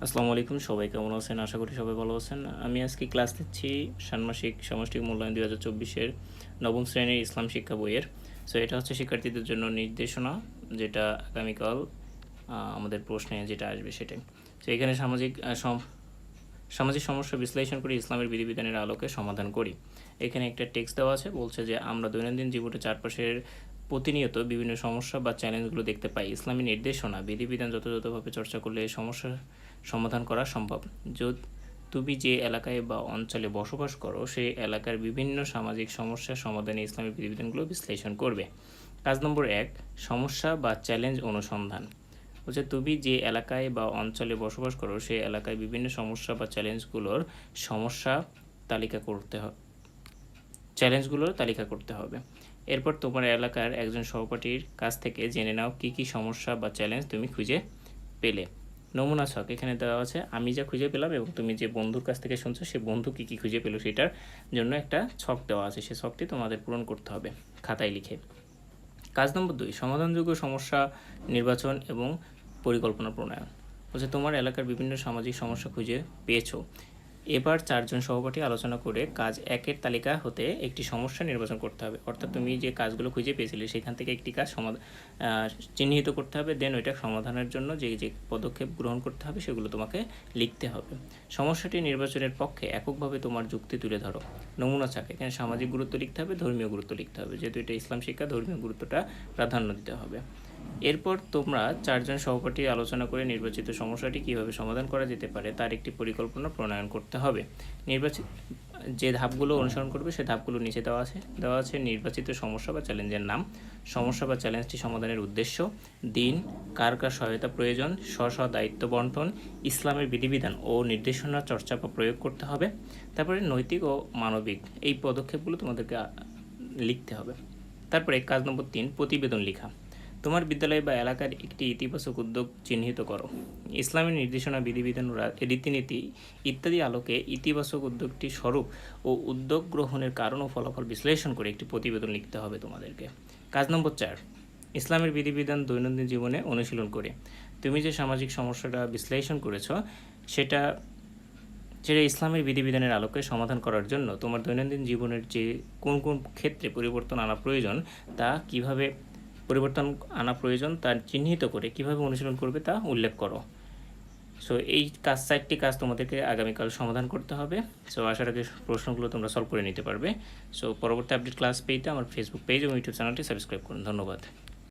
আসসালামু আলাইকুম, সবাই কেমন আছেন? আশা করি সবাই ভালো আছেন। আমি আজকে ক্লাস দিচ্ছি ষান্মাসিক সামষ্টিক মূল্যায়ন দুই হাজার চব্বিশের নবম শ্রেণির ইসলাম শিক্ষা বইয়ের। সো এটা হচ্ছে শিক্ষার্থীদের জন্য নির্দেশনা, যেটা আগামীকাল আমাদের প্রশ্নে যেটা আসবে সেটাই। তো এখানে সামাজিক সম- সামাজিক সমস্যা বিশ্লেষণ করে ইসলামের বিধিবিধানের আলোকে সমাধান করি। এখানে একটা টেক্সট দেওয়া আছে, বলছে যে আমরা দৈনন্দিন জীবনে চারপাশের প্রতিনিয়ত বিভিন্ন সমস্যা বা চ্যালেঞ্জগুলো দেখতে পাই। ইসলামী নির্দেশনা, বিধিবিধান যথাযথভাবে চর্চা করলে সমস্যার সমাধান করা সম্ভব। তুমি যে এলাকায় বা অঞ্চলে বসবাস করো সেই এলাকার বিভিন্ন সামাজিক সমস্যার সমাধানে ইসলামী বিধিবিধানগুলো বিশ্লেষণ করবে। কাজ নম্বর এক, সমস্যা বা চ্যালেঞ্জ অনুসন্ধান। হচ্ছে তুমি যে এলাকায় বা অঞ্চলে বসবাস করো সেই এলাকায় বিভিন্ন সমস্যা বা চ্যালেঞ্জগুলোর সমস্যা তালিকা করতে চ্যালেঞ্জগুলোর তালিকা করতে হবে। এরপর তোমার এলাকার একজন সহপাঠীর কাছ থেকে জেনে নাও কী কী সমস্যা বা চ্যালেঞ্জ তুমি খুঁজে পেলে। নমুনা ছক, এখানে দেওয়া আছে, আমি যা খুঁজে পেলাম এবং তুমি যে বন্ধুর কাছ থেকে শুনছো, সে বন্ধু কী কী খুঁজে পেল সেটার জন্য একটা ছক দেওয়া আছে। সে ছকটি তোমাদের পূরণ করতে হবে। খাতায় লিখে। কাজ নম্বর দুই, সমাধানযোগ্য সমস্যা নির্বাচন এবং পরিকল্পনা প্রণয়ন। হচ্ছে তোমার এলাকার বিভিন্ন সামাজিক সমস্যা খুঁজে পেয়েছ। এবার চারজন সহপাঠী আলোচনা করে কাজ একের তালিকা হতে একটি সমস্যা নির্বাচন করতে হবে। অর্থাৎ তুমি যে কাজগুলো খুঁজে পেয়েছিলে, সেখান থেকে একটি কাজ সমাধান চিহ্নিত করতে হবে দেন ওইটা সমাধানের জন্য যে যে পদক্ষেপ গ্রহণ করতে হবে, সেগুলো তোমাকে লিখতে হবে। সমস্যাটি নির্বাচনের পক্ষে এককভাবে তোমার যুক্তি তুলে ধরো। নমুনা চাক এখানে সামাজিক গুরুত্ব লিখতে হবে, ধর্মীয় গুরুত্ব লিখতে হবে। যেহেতু এটা ইসলাম শিক্ষা, ধর্মীয় গুরুত্বটা প্রাধান্য দিতে হবে। এরপর তোমরা চারজন সহপাঠী আলোচনা করে নির্বাচিত সমস্যাটি কীভাবে সমাধান করা যেতে পারে তার একটি পরিকল্পনা প্রণয়ন করতে হবে। নির্বাচিত যে ধাপগুলো অনুসরণ করবে সে ধাপগুলো নিচে দেওয়া আছে। দেওয়া আছে নির্বাচিত সমস্যা বা চ্যালেঞ্জের নাম, সমস্যা বা চ্যালেঞ্জটি সমাধানের উদ্দেশ্য, দিন, কার কার সহায়তা প্রয়োজন, স্ব স্ব দায়িত্ব বন্টন, ইসলামের বিধিবিধান ও নির্দেশনা চর্চা বা প্রয়োগ করতে হবে। তারপরে নৈতিক ও মানবিক এই পদক্ষেপগুলো তোমাদেরকে লিখতে হবে। তারপরে কাজ নম্বর তিন, প্রতিবেদন লেখা। তোমার বিদ্যালয় বা এলাকার একটি ইতিবাচক উদ্যোগ চিহ্নিত করো। ইসলামের নির্দেশনা, বিধিবিধান রীতিনীতি ইত্যাদি আলোকে ইতিবাচক উদ্যোগটি স্বরূপ ও উদ্যোগ গ্রহণের কারণ ও ফলাফল বিশ্লেষণ করে একটি প্রতিবেদন লিখতে হবে তোমাদেরকে। কাজ নম্বর চার, ইসলামের বিধিবিধান দৈনন্দিন জীবনে অনুশীলন করে। তুমি যে সামাজিক সমস্যাটা বিশ্লেষণ করেছ, সেটা সেটা ইসলামের বিধিবিধানের আলোকে সমাধান করার জন্য তোমার দৈনন্দিন জীবনের যে কোন কোন ক্ষেত্রে পরিবর্তন আনা প্রয়োজন, তা কীভাবে পরিবর্তন আনা প্রয়োজন তা চিহ্নিত করে কীভাবে অনুশীলন করবে তা উল্লেখ করো। সো এই কাজ, চারটি কাজ তোমাদেরকে আগামীকাল সমাধান করতে হবে। সো আশা রাখি প্রশ্নগুলো তোমরা সলভ করে নিতে পারবে। সো পরবর্তী আপডেট ক্লাস পেতে আমার ফেসবুক পেজ এবং ইউটিউব চ্যানেলটি সাবস্ক্রাইব করুন। ধন্যবাদ।